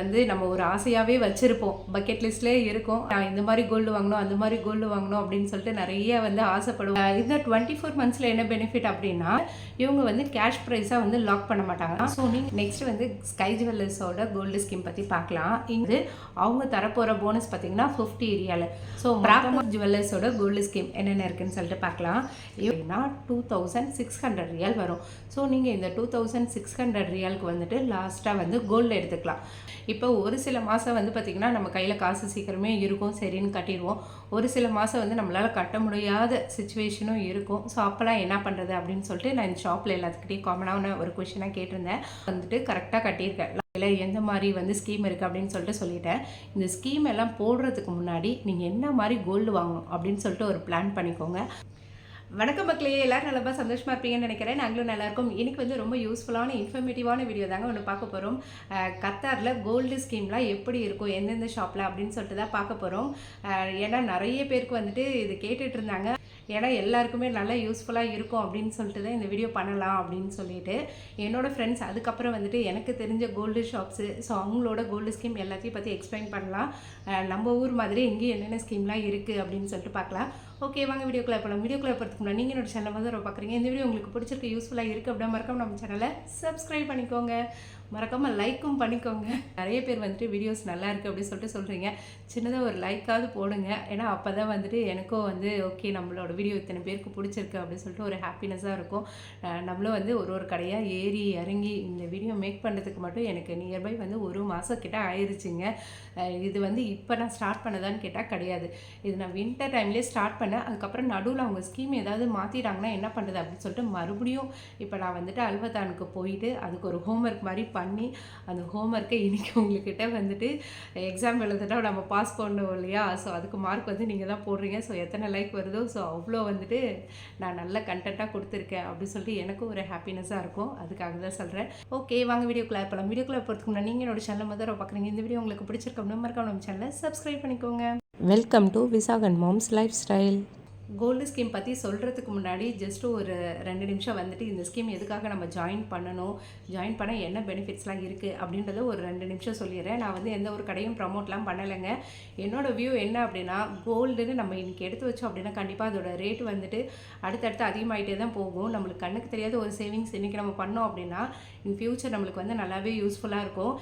வந்து நம்ம ஒரு ஆசையாகவே வச்சுருப்போம். பக்கெட் லிஸ்ட்லேயே இருக்கும். நான் இந்த மாதிரி கோல்டு வாங்கணும் அந்த மாதிரி கோல்டு வாங்கணும் அப்படின்னு சொல்லிட்டு நிறைய வந்து ஆசைப்படுவோம். இந்த டுவெண்ட்டி ஃபோர் மந்த்ஸில் என்ன பெனிஃபிட் அப்படின்னா இவங்க வந்து கேஷ் ப்ரைஸாக வந்து லாக் பண்ண மாட்டாங்க. ஸோ நீங்கள் நெக்ஸ்ட் வந்து ஸ்கை ஜுவல்லர்ஸோட கோல்டு ஸ்கீம் பற்றி பார்க்கலாம். இது அவங்க தரப்போகிற போனஸ் பார்த்தீங்கன்னா ஃபிஃப்டி ஏரியாவில் ஸோ பிராகமா ஜுவல்லர்ஸோட கோல்டு ஸ்கீம் என்னென்ன இருக்குன்னு சொல்லிட்டு பார்க்கலாம். எப்படின்னா two thousand six hundred riyal வரும். ஸோ நீங்கள் இந்த டூ தௌசண்ட் சிக்ஸ் ஹண்ட்ரட் ரியலுக்கு வந்துட்டு லாஸ்ட்டாக வந்து கோல்டு எடுத்துக்கலாம். இப்போ ஒரு சில மாதம் வந்து பார்த்திங்கன்னா நம்ம கையில் காசு சீக்கிரமே இருக்கும் சரின்னு கட்டிடுவோம். ஒரு சில மாதம் வந்து நம்மளால் கட்ட முடியாத சுச்சுவேஷனும் இருக்கும். ஸோ அப்போல்லாம் என்ன பண்ணுறது அப்படின்னு சொல்லிட்டு நான் இந்த ஷாப்பில் எல்லாத்துக்கிட்டையும் காமனான ஒரு கொஷினாக கேட்டிருந்தேன். வந்துட்டு கரெக்டாக கட்டியிருக்கேன். இல்லை எந்த மாதிரி வந்து ஸ்கீம் இருக்குது அப்படின்னு சொல்லிட்டு சொல்லிட்டேன். இந்த ஸ்கீம் எல்லாம் போடுறதுக்கு முன்னாடி நீங்கள் என்ன மாதிரி கோல்டு வாங்கணும் அப்படின்னு சொல்லிட்டு ஒரு பிளான் பண்ணிக்கோங்க. வணக்கம் மக்களே எல்லாரும் நல்லா சந்தோஷமாக இருப்பீங்கன்னு நினைக்கிறேன். நாங்களும் நல்லாயிருக்கும். இன்றைக்கி வந்து ரொம்ப யூஸ்ஃபுல்லான இன்ஃபர்மேட்டிவான வீடியோ தாங்க ஒன்று பார்க்க போகிறோம் கத்தாரில் கோல்டு ஸ்கீம்லாம் எப்படி இருக்கும் எந்தெந்த ஷாப்பில் அப்படின்னு சொல்லிட்டு தான் பார்க்க போகிறோம் ஏன்னா நிறைய பேருக்கு வந்துட்டு இது கேட்டுட்டு இருந்தாங்க. ஏன்னா எல்லாருக்குமே நல்லா யூஸ்ஃபுல்லாக இருக்கும் அப்படின்னு சொல்லிட்டு தான் இந்த வீடியோ பண்ணலாம் அப்படின்னு சொல்லிட்டு. என்னோட ஃப்ரெண்ட்ஸ் அதுக்கப்புறம் வந்துட்டு எனக்கு தெரிஞ்ச கோல்டு ஷாப்ஸு ஸோ அவங்களோட கோல்டு ஸ்கீம் எல்லாத்தையும் பற்றி எக்ஸ்பிளைன் பண்ணலாம். நம்ம ஊர் மாதிரி எங்கேயும் என்னென்ன ஸ்கீம்லாம் இருக்குது அப்படின்னு சொல்லிட்டு பார்க்கலாம். ஓகே வாங்க வீடியோக்குள்ளே போகலாம் வீடியோக்குள்ளே போகிறதுக்கு முன்னாடி நீங்கள் என்னோட சேனல் வந்து ரொம்ப பார்க்குறீங்க இந்த வீடியோ உங்களுக்கு பிடிச்சிருக்கு யூஸ்ஃபுல்லாக இருக்குது அப்படின்னா மறக்காம நம்ம சேனலை சப்ஸ்கிரைப் பண்ணிக்கோங்க. மறக்காமல் லைக்கும் பண்ணிக்கோங்க. நிறைய பேர் வந்துட்டு வீடியோஸ் நல்லா இருக்குது அப்படின்னு சொல்லிட்டு சொல்கிறீங்க சின்னதாக ஒரு லைக்காவது போடுங்க. ஏன்னா அப்போ தான் வந்துட்டு எனக்கும் வந்து ஓகே நம்மளோட வீடியோ இத்தனை பேருக்கு பிடிச்சிருக்கு அப்படின்னு சொல்லிட்டு ஒரு ஹாப்பினஸாக இருக்கும். நம்மளும் வந்து ஒரு ஒரு கடையாக ஏறி இறங்கி இந்த வீடியோ மேக் பண்ணுறதுக்கு மட்டும் எனக்கு நியர்பை வந்து ஒரு மாதம் கிட்ட ஆயிடுச்சுங்க இது வந்து இப்போ நான் ஸ்டார்ட் பண்ணதான்னு கேட்டால் கிடையாது. இது நான் வின்டர் டைம்லேயே ஸ்டார்ட் பண்ணேன். அதுக்கப்புறம் நடுவில் அவங்க ஸ்கீம் ஏதாவது மாற்றிட்டாங்கன்னா என்ன பண்ணுறது அப்படின்னு சொல்லிட்டு மறுபடியும் இப்போ நான் வந்துட்டு அல்வத்தானுக்கு போயிட்டு அதுக்கு ஒரு ஹோம்ஒர்க் மாதிரி பண்ணி அந்த ஹோம்ஒர்க்கை இன்றைக்கி உங்கள்கிட்ட வந்துட்டு எக்ஸாம் எழுதுட்டா நம்ம பாஸ் பண்ணோம் இல்லையா? ஸோ அதுக்கு மார்க் வந்து நீங்கள் தான் போடுறீங்க. ஸோ எத்தனை லைக் வருதோ? ஸோ அவ்வளோ வந்துட்டு நான் நல்ல கண்டென்ட்டாக கொடுத்துருக்கேன் அப்படின்னு சொல்லிட்டு எனக்கும் ஒரு ஹாப்பினஸாக இருக்கும். அதுக்காக தான் சொல்கிறேன் ஓகே வாங்க வீடியோக்குள்ளே போகலாம் வீடியோக்குள்ளே போகிறதுக்கு முன்னாடி நீங்கள் என்னோட சேனல் முதல்ல பார்க்குறீங்க இந்த வீடியோ உங்களுக்கு பிடிச்சிருக்கோம் மறக்காம நம்ம சேனலை சப்ஸ்கிரைப் பண்ணிக்கோங்க. welcome to Visakan moms lifestyle gold scheme பற்றி சொல்கிறதுக்கு முன்னாடி ஜஸ்ட் ஒரு ரெண்டு நிமிஷம் வந்துட்டு இந்த ஸ்கீம் எதுக்காக நம்ம ஜாயின் பண்ணணும் ஜாயின் பண்ண என்ன பெனிஃபிட்ஸ்லாம் இருக்குது அப்படின்றத ஒரு ரெண்டு நிமிஷம் சொல்லிடுறேன். நான் வந்து எந்த ஒரு கடையும் ப்ரமோட்லாம் பண்ணலைங்க. என்னோடய வியூ என்ன அப்படின்னா கோல்டுன்னு நம்ம இன்றைக்கி எடுத்து வச்சோம் அப்படின்னா கண்டிப்பாக அதோட ரேட் வந்துட்டு அடுத்தடுத்து அதிகமாகிட்டே தான் போகும். நம்மளுக்கு கண்ணுக்கு தெரியாத ஒரு சேவிங்ஸ் இன்றைக்கி நம்ம பண்ணோம் அப்படின்னா இன் ஃபியூச்சர் நம்மளுக்கு வந்து நல்லாவே யூஸ்ஃபுல்லாக இருக்கும்.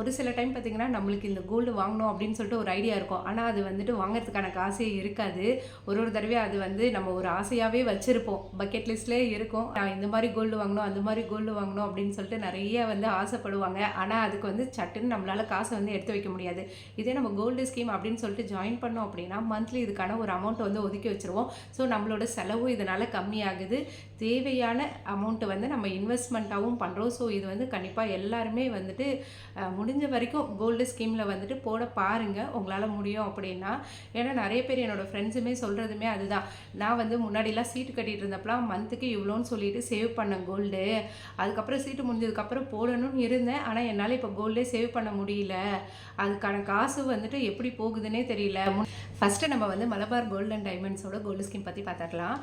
ஒரு சில டைம் பார்த்திங்கன்னா நம்மளுக்கு இந்த கோல்டு வாங்கணும் அப்படின்னு சொல்லிட்டு ஒரு ஐடியா இருக்கும். ஆனால் அது வந்துட்டு வாங்கிறதுக்கான காசே இருக்காது. ஒரு ஒரு தடவை அது வந்து நம்ம ஒரு ஆசையாகவே வச்சுருப்போம். பக்கெட் லிஸ்ட்லேயே இருக்கும். நான் இந்த மாதிரி கோல்டு வாங்கணும் அந்த மாதிரி கோல்டு வாங்கணும் அப்படின்னு சொல்லிட்டு நிறைய வந்து ஆசைப்படுவாங்க. ஆனால் அதுக்கு வந்து சட்டுன்னு நம்மளால் காசை வந்து எடுத்து வைக்க முடியாது. இதே நம்ம கோல்டு ஸ்கீம் அப்படின்னு சொல்லிட்டு ஜாயின் பண்ணோம் அப்படின்னா மந்த்லி இதுக்கான ஒரு அமௌண்ட்டை வந்து ஒதுக்கி வச்சுருவோம். ஸோ நம்மளோட செலவும் இதனால் கம்மியாகுது. தேவையான அமௌண்ட்டை வந்து நம்ம இன்வெஸ்ட்மெண்ட்டாகவும் பண்ணுறோம் ஸோ இது வந்து கண்டிப்பாக எல்லாருமே வந்துட்டு முடிஞ்ச வரைக்கும் கோல்டு ஸ்கீமில் வந்துட்டு போட பாருங்கள் உங்களால் முடியும் அப்படின்னா. ஏன்னா நிறைய பேர் என்னோடய ஃப்ரெண்ட்ஸுமே சொல்கிறதுமே அதுதான். நான் வந்து முன்னாடிலாம் சீட்டு கட்டிகிட்டு இருந்தப்பலாம் மந்த்துக்கு இவ்வளோன்னு சொல்லிட்டு சேவ் பண்ணேன் கோல்டு அதுக்கப்புறம் சீட்டு முடிஞ்சதுக்கப்புறம் போடணும்னு இருந்தேன். ஆனால் என்னால் இப்போ கோல்டே சேவ் பண்ண முடியல. அதுக்கான காசு வந்துட்டு எப்படி போகுதுன்னே தெரியல. ஃபஸ்ட்டு நம்ம வந்து மலபார் கோல்டு அண்ட் டைமண்ட்ஸோட கோல்டு ஸ்கீம் பற்றி பார்த்துக்கலாம்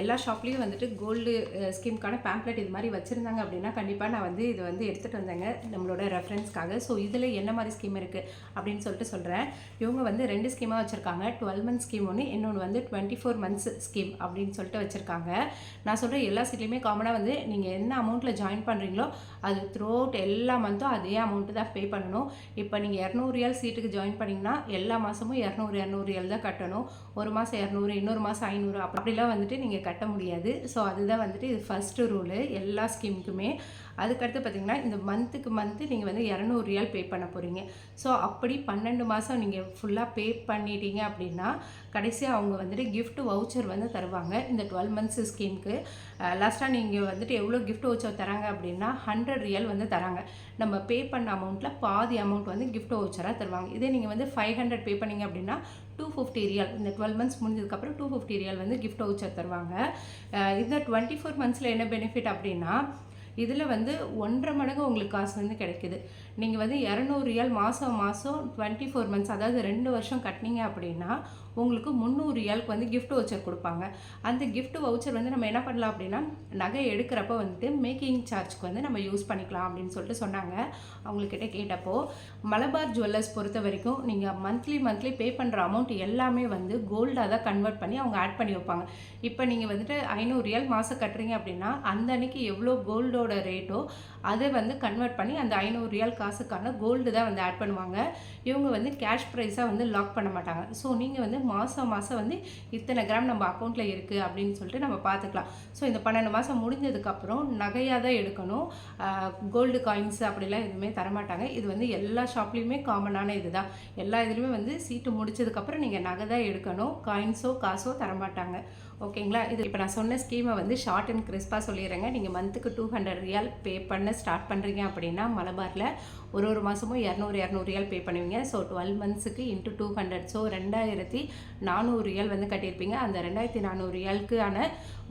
எல்லா ஷாப்லேயும் வந்துட்டு கோல்டு ஸ்கீமுக்கான பேம்ப்ளெட் இது மாதிரி வச்சுருந்தாங்க அப்படின்னா கண்டிப்பாக நான் வந்து இது வந்து எடுத்துகிட்டு வந்தேங்க நம்மளோட ரெஃபரன்ஸ்க்காக ஸோ இதில் என்ன மாதிரி ஸ்கீம் இருக்குது அப்படின்னு சொல்லிட்டு சொல்கிறேன் இவங்க வந்து ரெண்டு ஸ்கீமாக வச்சுருக்காங்க. டுவெல் மந்த் ஸ்கீம் ஒன்று இன்னொன்று வந்து டுவெண்ட்டி ஃபோர் மந்த்ஸ் ஸ்கீம் அப்படின்னு சொல்லிட்டு வச்சுருக்காங்க. நான் சொல்கிற எல்லா சீட்லேயுமே காமனாக வந்து நீங்கள் என்ன அமௌண்ட்டில் ஜாயின் பண்ணுறீங்களோ அது த்ரூ அவுட் எல்லா மந்த்தும் அதே அமௌண்ட்டு தான் பே பண்ணணும். இப்போ நீங்கள் இரநூறு ரியால் சீட்டுக்கு ஜாயின் பண்ணிங்கன்னா எல்லா மாதமும் இரநூறு இரநூறு ரியால் தான் கட்டணும். ஒரு மாதம் இரநூறு இன்னொரு மாதம் ஐநூறு அப்படிலாம் வந்துட்டு நீங்கள் கட்ட முடியாது. ஸோ அதுதான் வந்துட்டு இது ஃபஸ்ட்டு ரூலு எல்லா ஸ்கீமுக்குமே அதுக்கடுத்து பார்த்தீங்கன்னா இந்த மந்த்துக்கு மந்த்து நீங்கள் வந்து இரநூறு ரியால் பே பண்ண போகிறீங்க ஸோ அப்படி பன்னெண்டு மாதம் நீங்கள் ஃபுல்லாக பே பண்ணிட்டீங்க அப்படின்னா கடைசியாக அவங்க வந்துட்டு கிஃப்ட் வவுச்சர் வந்து தருவாங்க. இந்த டுவெல் மந்த்ஸ் ஸ்கீமுக்கு லாஸ்ட்டாக நீங்கள் வந்துட்டு எவ்வளோ கிஃப்ட் வவுச்சர் தராங்க அப்படின்னா ஹண்ட்ரட் ரியல் வந்து தராங்க. நம்ம பே பண்ண அமௌண்ட்டில் பாதி அமௌண்ட் வந்து கிஃப்ட் வவுச்சராக தருவாங்க. இதே நீங்கள் வந்து ஃபைவ் ஹண்ட்ரட் பே பண்ணீங்க அப்படின்னா டூ ஃபிஃப்டி ரியல் இந்த டுவெல் மந்த்ஸ் முடிஞ்சதுக்கப்புறம் டூ ஃபிஃப்டி ரியல் வந்து கிஃப்ட் வவுச்சர் தருவாங்க. இந்த டுவெண்ட்டி ஃபோர் மந்த்ஸில் என்ன பெனிஃபிட் அப்படின்னா இதில் வந்து ஒன்றரை மடங்கு உங்களுக்கு காசு வந்து கிடைக்குது. நீங்கள் வந்து இரநூறு ரியால் மாதம் மாதம் டுவெண்ட்டி ஃபோர் மந்த்ஸ் அதாவது ரெண்டு வருஷம் கட்டினீங்க அப்படின்னா உங்களுக்கு முந்நூறு ரியாலுக்கு வந்து கிஃப்ட் வவுச்சர் கொடுப்பாங்க. அந்த கிஃப்ட் வவுச்சர் வந்து நம்ம என்ன பண்ணலாம் அப்படின்னா நகை எடுக்கிறப்ப வந்துட்டு மேக்கிங் சார்ஜ்க்கு வந்து நம்ம யூஸ் பண்ணிக்கலாம் அப்படின்னு சொல்லிட்டு சொன்னாங்க. அவங்கக்கிட்ட கேட்டப்போ மலபார் ஜுவல்லர்ஸ் பொறுத்த வரைக்கும் நீங்கள் மந்த்லி மந்த்லி பே பண்ணுற அமௌண்ட் எல்லாமே வந்து கோல்டாக தான் கன்வெர்ட் பண்ணி அவங்க ஆட் பண்ணி வைப்பாங்க. இப்போ நீங்கள் வந்துட்டு ஐநூறு ரியால் மாதம் கட்டுறீங்க அப்படின்னா அந்த அன்னைக்கு எவ்வளோ கோல்டோட ரேட்டோ அதை வந்து கன்வெர்ட் பண்ணி அந்த ஐநூறு ரியால் காசுக்கான கோல்டு தான் வந்து ஆட் பண்ணுவாங்க. இவங்க வந்து கேஷ் ப்ரைஸாக வந்து லாக் பண்ண மாட்டாங்க. ஸோ நீங்கள் வந்து மாதம் மாதம் வந்து இத்தனை கிராம் நம்ம அக்கௌண்ட்டில் இருக்குது அப்படின்னு சொல்லிட்டு நம்ம பார்த்துக்கலாம் ஸோ இந்த பன்னெண்டு மாதம் முடிஞ்சதுக்கப்புறம் நகையாக தான் எடுக்கணும். கோல்டு காயின்ஸ் அப்படிலாம் எதுவுமே தரமாட்டாங்க. இது வந்து எல்லா ஷாப்லேயுமே காமனான இது தான் எல்லா இதுலேயுமே வந்து சீட்டு முடிச்சதுக்கப்புறம் நீங்கள் நகை தான் எடுக்கணும். காயின்ஸோ காசோ தரமாட்டாங்க. ஓகேங்களா? இது இப்போ நான் சொன்ன ஸ்கீமை வந்து ஷார்ட் அண்ட் கிறிஸ்பாக சொல்லிடுறேங்க. நீங்கள் மந்த்துக்கு டூ ஹண்ட்ரட் ரியால் பே பண்ண ஸ்டார்ட் பண்ணுறீங்க அப்படின்னா மலபாரில் ஒரு ஒரு மாதமும் இரநூறு இரநூறு ரியால் பே பண்ணுவீங்க. ஸோ டுவெல் மந்த்ஸுக்கு இன்ட்டு டூ ஹண்ட்ரட் ஸோ ரெண்டாயிரத்தி நானூறு ரியால் வந்து கட்டியிருப்பீங்க. அந்த ரெண்டாயிரத்தி நானூறு ரியாலுக்கான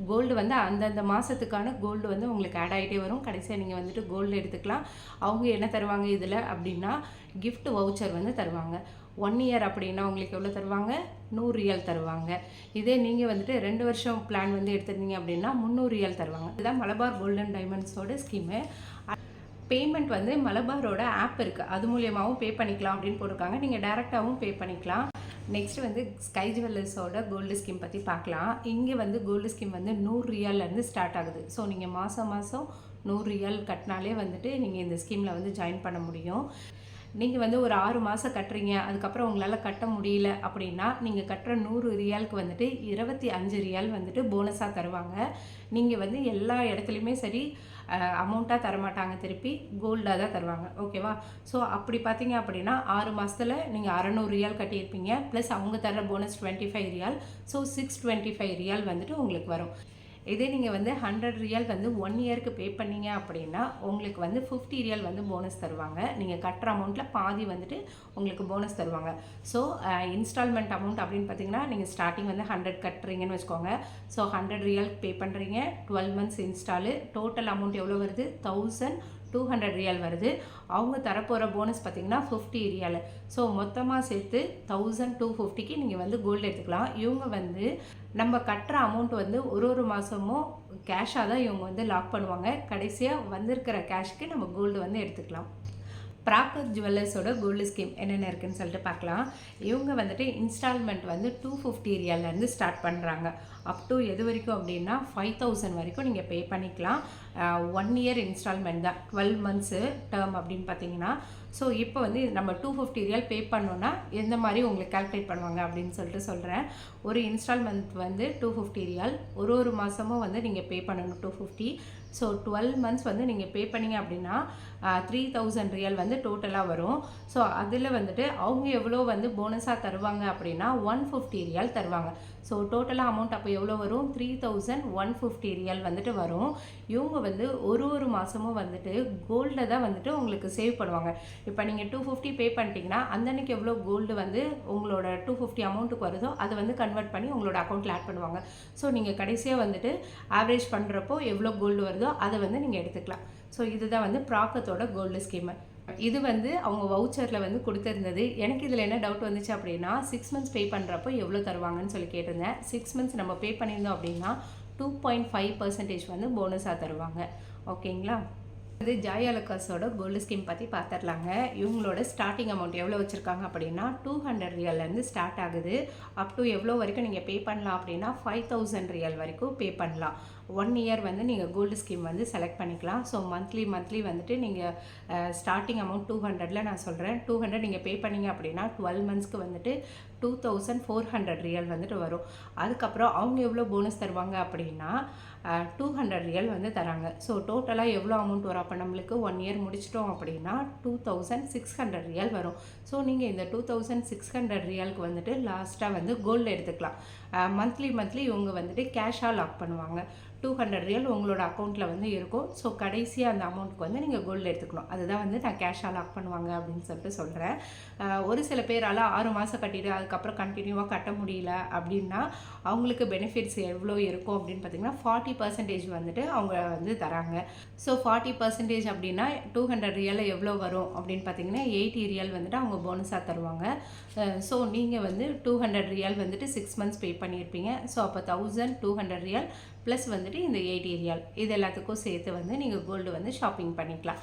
கோல்டு வந்து அந்தந்த மாதத்துக்கான கோல்டு வந்து உங்களுக்கு ஆட் ஆகிட்டே வரும். கடைசியாக நீங்கள் வந்துட்டு கோல்டு எடுத்துக்கலாம். அவங்க என்ன தருவாங்க இதில் அப்படின்னா கிஃப்ட் வவுச்சர் வந்து தருவாங்க. ஒன் இயர் அப்படின்னா உங்களுக்கு எவ்வளோ தருவாங்க? நூறு ரியல் தருவாங்க. இதே நீங்கள் வந்துட்டு ரெண்டு வருஷம் பிளான் வந்து எடுத்திருந்தீங்க அப்படின்னா முந்நூறு ரியல் தருவாங்க. இதுதான் மலபார் கோல்டன் டைமண்ட்ஸோட ஸ்கீமு பேமெண்ட் வந்து மலபாரோட ஆப் இருக்குது அது மூலியமாகவும் பே பண்ணிக்கலாம் அப்படின்னு போட்டிருக்காங்க. நீங்கள் டேரெக்டாகவும் பே பண்ணிக்கலாம். நெக்ஸ்ட் வந்து ஸ்கை ஜுவல்லர்ஸோட கோல்டு ஸ்கீம் பற்றி பார்க்கலாம். இங்கே வந்து கோல்டு ஸ்கீம் வந்து நூறு ரியால்லேருந்து ஸ்டார்ட் ஆகுது. ஸோ நீங்கள் மாதம் மாதம் நூறு ரியால் கட்டினாலே வந்துட்டு நீங்கள் இந்த ஸ்கீமில் வந்து ஜாயின் பண்ண முடியும். நீங்கள் வந்து ஒரு ஆறு மாதம் கட்டுறீங்க. அதுக்கப்புறம் உங்களால் கட்ட முடியல அப்படின்னா நீங்கள் கட்டுற நூறு ரியாலுக்கு வந்துட்டு இருபத்தி அஞ்சு ரியால் வந்துட்டு போனஸாக தருவாங்க. நீங்கள் வந்து எல்லா இடத்துலையுமே சரி அமௌண்ட்டாக தரமாட்டாங்க திருப்பி. கோல்டாக தான் தருவாங்க. ஓகேவா ஸோ அப்படி பார்த்தீங்க அப்படின்னா ஆறு மாதத்தில் நீங்கள் அறநூறு ரியால் கட்டியிருப்பீங்க. ப்ளஸ் அவங்க தர bonus twenty five riyal. So six twenty five riyal வந்துட்டு உங்களுக்கு வரும். இதே நீங்கள் வந்து ஹண்ட்ரட் ரியல் வந்து ஒன் இயருக்கு பே பண்ணீங்க அப்படின்னா உங்களுக்கு வந்து ஃபிஃப்டி ரியல் வந்து போனஸ் தருவாங்க. நீங்கள் கட்டுற அமௌண்ட்டில் பாதி வந்துட்டு உங்களுக்கு போனஸ் தருவாங்க. ஸோ இன்ஸ்டால்மெண்ட் அமௌண்ட் அப்படின்னு பார்த்தீங்கன்னா நீங்கள் ஸ்டார்டிங் வந்து ஹண்ட்ரட் கட்டுறீங்கன்னு வச்சுக்கோங்க. ஸோ ஹண்ட்ரட் ரியல் பே பண்ணுறீங்க twelve months install total amount எவ்வளோ வருது? தௌசண்ட் டூ ஹண்ட்ரட் ரியால் வருது. அவங்க தரப்போகிற போனஸ் பார்த்தீங்கன்னா ஃபிஃப்டி ரியால் ஸோ மொத்தமாக சேர்த்து தௌசண்ட் டூ ஃபிஃப்டிக்கு நீங்கள் வந்து கோல்டு எடுத்துக்கலாம். இவங்க வந்து நம்ம கட்டுற அமௌண்ட் வந்து ஒரு ஒரு மாதமும் கேஷாக தான் இவங்க வந்து லாக் பண்ணுவாங்க. கடைசியாக வந்திருக்கிற கேஷ்க்கு நம்ம கோல்டு வந்து எடுத்துக்கலாம். ப்ராப்பர் ஜுவல்லர்ஸோட கோல்டு ஸ்கீம் என்னென்ன இருக்குன்னு சொல்லிட்டு பார்க்கலாம். இவங்க வந்துட்டு இன்ஸ்டால்மெண்ட் வந்து டூ ஃபிஃப்டி ஏரியாலேருந்து ஸ்டார்ட் பண்ணுறாங்க அப் டு எது வரைக்கும் அப்படின்னா ஃபைவ் தௌசண்ட் வரைக்கும் நீங்கள் பே பண்ணிக்கலாம். ஒன் இயர் இன்ஸ்டால்மெண்ட் தான். டுவெல் மந்த்ஸு டேர்ம் அப்படின்னு பார்த்தீங்கன்னா ஸோ இப்போ வந்து நம்ம டூ ஃபிஃப்டி ரியல் பே பண்ணோன்னா எந்த மாதிரி உங்களுக்கு கால்குலேட் பண்ணுவாங்க அப்படின்னு சொல்லிட்டு சொல்கிறேன் ஒரு இன்ஸ்டால்மெண்ட் வந்து டூ ஃபிஃப்டி ரியல் ஒரு ஒரு மாதமும் வந்து நீங்கள் பே பண்ணணும் two fifty so twelve months வந்து நீங்கள் பே பண்ணீங்க அப்படின்னா த்ரீ தௌசண்ட் ரியல் வந்து டோட்டலாக வரும். ஸோ அதில் வந்துட்டு அவங்க எவ்வளோ வந்து போனஸாக தருவாங்க அப்படின்னா ஒன் ஃபிஃப்டி ரியல் தருவாங்க. ஸோ டோட்டலாக அமௌண்ட் அப்போ எவ்வளோ வரும்? Three thousand one fifty riyal வந்துட்டு வரும். இவங்க வந்து ஒரு ஒரு மாதமும் வந்துட்டு கோல்டில் தான் வந்துட்டு உங்களுக்கு சேவ் பண்ணுவாங்க. இப்போ நீங்கள் டூ ஃபிஃப்டி பே பண்ணிட்டீங்கன்னா அந்தன்னைக்கு எவ்வளோ கோல்டு வந்து உங்களோட டூ ஃபிஃப்டி அமௌண்ட்டுக்கு வருதோ அதை வந்து கன்வெர்ட் பண்ணி உங்களோட அக்கௌண்ட்டில் ஆட் பண்ணுவாங்க. ஸோ நீங்கள் கடைசியாக வந்துட்டு ஆவரேஜ் பண்ணுறப்போ எவ்வளோ கோல்டு வருதோ அதை வந்து நீங்கள் எடுத்துக்கலாம். ஸோ இதுதான் வந்து ப்ராக்கத்தோட கோல்டு ஸ்கீமு இது வந்து அவங்க வவுச்சரில் வந்து கொடுத்துருந்தது. எனக்கு இதில் என்ன டவுட் வந்துச்சு அப்படின்னா சிக்ஸ் மந்த்ஸ் பே பண்ணுறப்போ எவ்வளோ தருவாங்கன்னு சொல்லி கேட்டிருந்தேன். சிக்ஸ் மந்த்ஸ் நம்ம பே பண்ணியிருந்தோம் அப்படின்னா டூ பாயிண்ட் ஃபைவ் பர்சன்டேஜ் வந்து போனஸாக தருவாங்க. ஓகேங்களா? இது ஜாய் அலக்காஸோட கோல்டு ஸ்கீம் பற்றி பார்த்துடலாங்க இவங்களோட ஸ்டார்டிங் அமௌண்ட் எவ்வளோ வச்சுருக்காங்க அப்படின்னா டூ ஹண்ட்ரட் ரியல்லேருந்து ஸ்டார்ட் ஆகுது. அப் டு எவ்வளோ வரைக்கும் நீங்கள் பே பண்ணலாம் அப்படின்னா ஃபைவ் தௌசண்ட் ரியல் வரைக்கும் பே பண்ணலாம். ஒன் இயர் வந்து நீங்கள் கோல்டு ஸ்கீம் வந்து செலக்ட் பண்ணிக்கலாம். ஸோ மந்த்லி மந்த்லி வந்துட்டு நீங்கள் ஸ்டார்டிங் அமௌண்ட் டூ ஹண்ட்ரடில் நான் சொல்கிறேன் டூ ஹண்ட்ரட் நீங்கள் பே பண்ணிங்க அப்படின்னா டுவெல் மந்த்ஸ்க்கு வந்துட்டு two thousand four hundred riyal வந்துட்டு வரும். அதுக்கப்புறம் அவங்க எவ்வளோ போனஸ் தருவாங்க அப்படின்னா டூ ஹண்ட்ரட் ரியல் வந்து தராங்க. ஸோ டோட்டலாக எவ்வளோ அமௌண்ட் வரும்? அப்போ நம்மளுக்கு ஒன் இயர் முடிச்சிட்டோம் அப்படின்னா two thousand six hundred riyal வரும். ஸோ நீங்கள் இந்த டூ தௌசண்ட் சிக்ஸ் ஹண்ட்ரட் ரியலுக்கு வந்துட்டு லாஸ்ட்டாக வந்து கோல்டு எடுத்துக்கலாம். மந்த்லி மந்த்லி இவங்க வந்துட்டு கேஷாக லாக் பண்ணுவாங்க. டூ ஹண்ட்ரட் ரியல் உங்களோட அக்கௌண்ட்டில் வந்து இருக்கும். ஸோ கடைசியாக அந்த அமௌண்ட்டுக்கு வந்து நீங்கள் கோல்டு எடுத்துக்கணும். அதுதான் வந்து நான் கேஷாக லாக் பண்ணுவாங்க அப்படின்னு சொல்லிட்டு சொல்கிறேன் ஒரு சில பேரால் ஆறு மாதம் கட்டிட்டு அதுக்கப்புறம் கண்டினியூவாக கட்ட முடியல அப்படின்னா அவங்களுக்கு பெனிஃபிட்ஸ் எவ்வளோ இருக்கும் அப்படின்னு பார்த்தீங்கன்னா ஃபார்ட்டி பர்சன்டேஜ் வந்துட்டு அவங்க வந்து தராங்க. ஸோ ஃபார்ட்டி பர்சன்டேஜ் அப்படின்னா டூ ஹண்ட்ரட் ரியல் எவ்வளோ வரும் அப்படின்னு பார்த்தீங்கன்னா எயிட்டி ரியல் வந்துட்டு அவங்க போனஸாக தருவாங்க. ஸோ நீங்கள் வந்து டூ ஹண்ட்ரட் ரியல் வந்துட்டு சிக்ஸ் மந்த்ஸ் பே பண்ணியிருப்பீங்க. ஸோ அப்போ thousand two hundred riyal plus வந்துட்டு இந்த எயிட்டி ரியல் இது எல்லாத்துக்கும் சேர்த்து வந்து நீங்கள் கோல்டு வந்து ஷாப்பிங் பண்ணிக்கலாம்.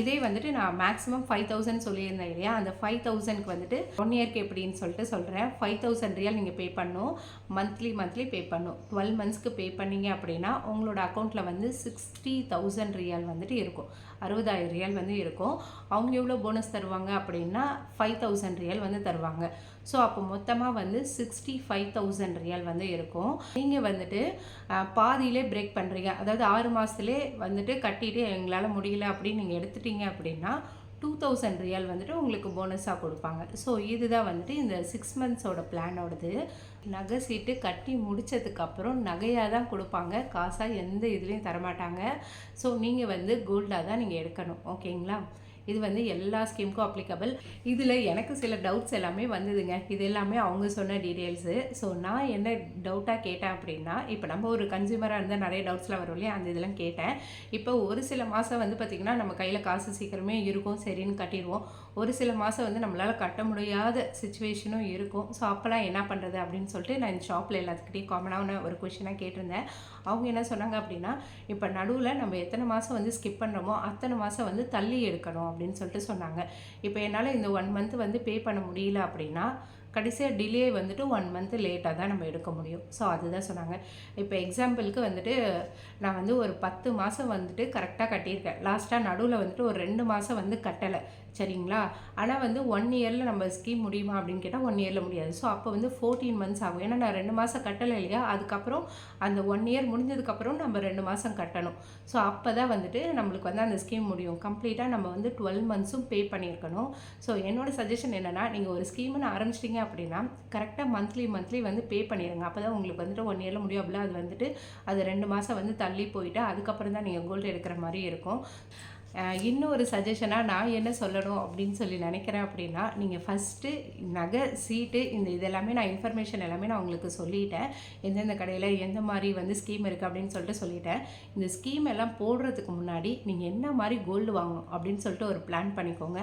இதே வந்துட்டு நான் மேக்ஸிமம் ஃபைவ் தௌசண்ட் சொல்லியிருந்தேன் இல்லையா? அந்த ஃபைவ் தௌசண்ட்க்கு வந்துட்டு ஒன் இயர்க்கு எப்படின்னு சொல்லிட்டு சொல்கிறேன் ஃபைவ் தௌசண்ட் ரியல் நீங்கள் பே பண்ணும். மந்த்லி மந்த்லி பே பண்ணும். டுவெல் மந்த்ஸ்க்கு பே பண்ணீங்க அப்படின்னா உங்களோட அக்கௌண்ட்டில் வந்து சிக்ஸ்டி தௌசண்ட் ரியல் வந்துட்டு இருக்கும். அறுபதாயிரம் ரியல் வந்து இருக்கும். அவங்க எவ்வளோ போனஸ் தருவாங்க அப்படின்னா ஃபைவ் தௌசண்ட் ரியல் வந்து தருவாங்க. ஸோ அப்போ மொத்தமாக வந்து சிக்ஸ்டி ஃபைவ் தௌசண்ட் ரியல் வந்து இருக்கும். நீங்கள் வந்துட்டு பாதியிலே பிரேக் பண்ணுறீங்க அதாவது ஆறு மாதத்துலேயே வந்துட்டு கட்டிட்டு எங்களால் முடியல அப்படின்னு நீங்கள் எடுத்துட்டீங்க அப்படின்னா டூ தௌசண்ட் ரியல் வந்துட்டு உங்களுக்கு போனஸாக கொடுப்பாங்க. ஸோ இதுதான் வந்துட்டு இந்த சிக்ஸ் மந்த்ஸோட பிளானோடது நகை சீட்டு கட்டி முடித்ததுக்கப்புறம் நகையாக தான் கொடுப்பாங்க. காசாக எந்த இதுலேயும் தரமாட்டாங்க. ஸோ நீங்கள் வந்து கோல்டாக தான் நீங்கள் எடுக்கணும். ஓகேங்களா இது வந்து எல்லா ஸ்கீமுக்கும் அப்ளிகபிள் இதில் எனக்கு சில டவுட்ஸ் எல்லாமே வந்ததுங்க. இது எல்லாமே அவங்க சொன்ன டீட்டெயில்ஸு ஸோ நான் என்ன டவுட்டாக கேட்டேன் அப்படின்னா இப்போ நம்ம ஒரு கன்சியூமராக இருந்தால் நிறைய டவுட்ஸ்லாம் வரும் இல்லையா? அந்த இதெல்லாம் கேட்டேன். இப்போ ஒரு சில மாதம் வந்து பார்த்திங்கன்னா நம்ம கையில் காசு சீக்கிரமே இருக்கும். சரின்னு கட்டிடுவோம். ஒரு சில மாதம் வந்து நம்மளால் கட்ட முடியாத சுச்சுவேஷனும் இருக்கும். ஸோ அப்போல்லாம் என்ன பண்ணுறது அப்படின்னு சொல்லிட்டு நான் இந்த ஷாப்பில் எல்லாத்துக்கிட்டையும் காமனான ஒரு கொஷினாக கேட்டிருந்தேன். அவங்க என்ன சொன்னாங்க அப்படின்னா இப்போ நடுவில் நம்ம எத்தனை மாதம் வந்து ஸ்கிப் பண்ணுறோமோ அத்தனை மாதம் வந்து தள்ளி எடுக்கணும் அப்படின்னு சொல்லிட்டு சொன்னாங்க. இப்போ என்னால் இந்த ஒன் மந்த் வந்து பே பண்ண முடியல அப்படின்னா கடைசியாக டிலே வந்துட்டு ஒன் மந்த் லேட்டாக தான் நம்ம எடுக்க முடியும். ஸோ அதுதான் சொன்னாங்க. இப்போ எக்ஸாம்பிளுக்கு வந்துட்டு நான் வந்து ஒரு பத்து மாதம் வந்துட்டு கரெக்டாக கட்டியிருக்கேன். லாஸ்ட்டாக நடுவில் வந்துட்டு ஒரு ரெண்டு மாதம் வந்து கட்டலை. சரிங்களா? ஆனால் வந்து ஒன் இயரில் நம்ம ஸ்கீம் முடியுமா அப்படின்னு கேட்டால் ஒன் இயரில் முடியாது. ஸோ அப்போ வந்து ஃபோர்டீன் மந்த்ஸ் ஆகும். ஏன்னா நான் ரெண்டு மாதம் கட்டலை இல்லையா? அதுக்கப்புறம் அந்த ஒன் இயர் முடிஞ்சதுக்கப்புறம் நம்ம ரெண்டு மாதம் கட்டணும். ஸோ அப்போ தான் வந்துட்டு நம்மளுக்கு வந்து அந்த ஸ்கீம் முடியும். கம்ப்ளீட்டாக நம்ம வந்து டுவெல் மந்த்ஸும் பே பண்ணியிருக்கணும். ஸோ என்னோடய சஜஷன் என்னென்னா நீங்கள் ஒரு ஸ்கீம்னு ஆரம்பிச்சிட்டிங்க அப்படின்னா கரெக்டாக மந்த்லி மந்த்லி வந்து பே பண்ணிடுங்க அப்போ தான் உங்களுக்கு வந்துட்டு ஒன் இயரில் முடியும் அப்படிலாம் அது வந்துட்டு அது ரெண்டு மாதம் வந்து தள்ளி போயிட்டு அதுக்கப்புறம் தான் நீங்கள் கோல்டு எடுக்கிற மாதிரி இருக்கும். இன்னொரு சஜஷனாக நான் என்ன சொல்லணும் அப்படின்னு சொல்லி நினைக்கிறேன் அப்படின்னா நீங்கள் ஃபஸ்ட்டு நகை சீட்டு இந்த இதெல்லாமே நான் இன்ஃபர்மேஷன் எல்லாமே நான் உங்களுக்கு சொல்லிட்டேன். எந்தெந்த கடையில் எந்த மாதிரி வந்து ஸ்கீம் இருக்குது அப்படின்னு சொல்லிட்டு சொல்லிட்டேன். இந்த ஸ்கீம் எல்லாம் போடுறதுக்கு முன்னாடி நீங்கள் என்ன மாதிரி கோல்டு வாங்கணும் அப்படின்னு சொல்லிட்டு ஒரு பிளான் பண்ணிக்கோங்க.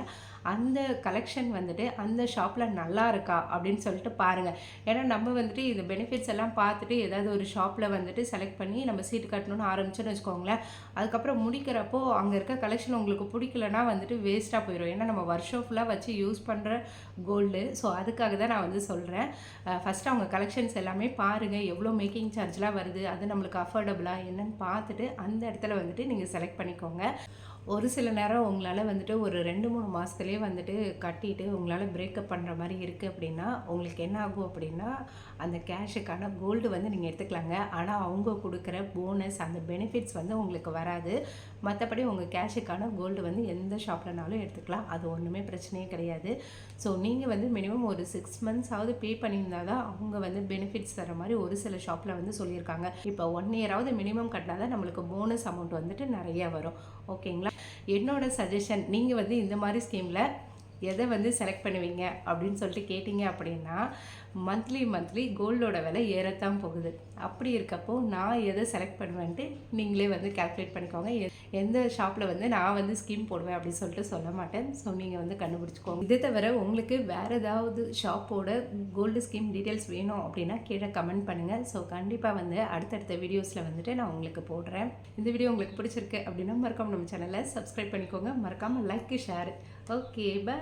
அந்த கலெக்ஷன் வந்துட்டு அந்த ஷாப்பில் நல்லா இருக்கா அப்படின்னு சொல்லிட்டு பாருங்கள் ஏன்னா நம்ம வந்துட்டு இந்த பெனிஃபிட்ஸ் எல்லாம் பார்த்துட்டு ஏதாவது ஒரு ஷாப்பில் வந்துட்டு செலக்ட் பண்ணி நம்ம சீட்டு கட்டணும்னு ஆரம்பிச்சோன்னு வச்சுக்கோங்களேன். அதுக்கப்புறம் முடிக்கிறப்போ அங்கே இருக்க கலெக்ஷன் உங்களுக்கு பிடிக்கலனா வந்துட்டு வேஸ்ட்டாக போயிடும் ஏன்னா நம்ம வருஷம் ஃபுல்லாக வச்சு யூஸ் பண்ணுற கோல்டு ஸோ அதுக்காக தான் நான் வந்து சொல்கிறேன் ஃபஸ்ட்டு அவங்க கலெக்ஷன்ஸ் எல்லாமே பாருங்கள் எவ்வளோ மேக்கிங் சார்ஜ்லாம் வருது? அது நம்மளுக்கு அஃபோர்டபுளாக என்னன்னு பார்த்துட்டு அந்த இடத்துல வந்துட்டு நீங்கள் செலக்ட் பண்ணிக்கோங்க. ஒரு சில நேரம் உங்களால் வந்துட்டு ஒரு ரெண்டு மூணு மாதத்துலேயே வந்துட்டு கட்டிட்டு உங்களால் பிரேக்கப் பண்ணுற மாதிரி இருக்குது அப்படின்னா உங்களுக்கு என்ன ஆகும் அப்படின்னா அந்த கேஷுக்கான கோல்டு வந்து நீங்கள் எடுத்துக்கலாங்க. ஆனால் அவங்க கொடுக்குற போனஸ் அந்த பெனிஃபிட்ஸ் வந்து உங்களுக்கு வராது. மற்றபடி உங்கள் கேஷுக்கான கோல்டு வந்து எந்த ஷாப்லனாலும் எடுத்துக்கலாம். அது ஒன்றுமே பிரச்சனையே கிடையாது. ஸோ நீங்கள் வந்து மினிமம் ஒரு சிக்ஸ் மந்த்ஸாவது பே பண்ணியிருந்தா தான் அவங்க வந்து பெனிஃபிட்ஸ் தர மாதிரி ஒரு சில ஷாப்பில் வந்து சொல்லியிருக்காங்க. இப்போ ஒன் இயராவது மினிமம் கட்டினா தான் நம்மளுக்கு போனஸ் அமௌண்ட் வந்துட்டு நிறைய வரும். ஓகேங்களா? என்னோட சஜஷன் நீங்கள் வந்து இந்த மாதிரி ஸ்கீமில் எதை வந்து செலக்ட் பண்ணுவீங்க அப்படின்னு சொல்லிட்டு கேட்டிங்க அப்படின்னா மந்த்லி மந்த்லி கோல்டோட விலை ஏறத்தான் போகுது. அப்படி இருக்கப்போ நான் எதை செலக்ட் பண்ணுவேன்ட்டு நீங்களே வந்து கால்குலேட் பண்ணிக்கோங்க. எ- எந்த ஷாப்பில் வந்து நான் வந்து ஸ்கீம் போடுவேன் அப்படின்னு சொல்லிட்டு சொல்ல மாட்டேன். ஸோ நீங்கள் வந்து கண்டுபிடிச்சிக்கோங்க. இதை தவிர உங்களுக்கு வேறு ஏதாவது ஷாப்போட கோல்டு ஸ்கீம் டீட்டெயில்ஸ் வேணும் அப்படின்னா கீழே கமெண்ட் பண்ணுங்கள் ஸோ கண்டிப்பாக வந்து அடுத்தடுத்த வீடியோஸில் வந்துட்டு நான் உங்களுக்கு போடுறேன். இந்த வீடியோ உங்களுக்கு பிடிச்சிருக்கு அப்படின்னா மறக்காம நம்ம சேனலை சப்ஸ்கிரைப் பண்ணிக்கோங்க. மறக்காமல் லைக் ஷேர் ஓகே பை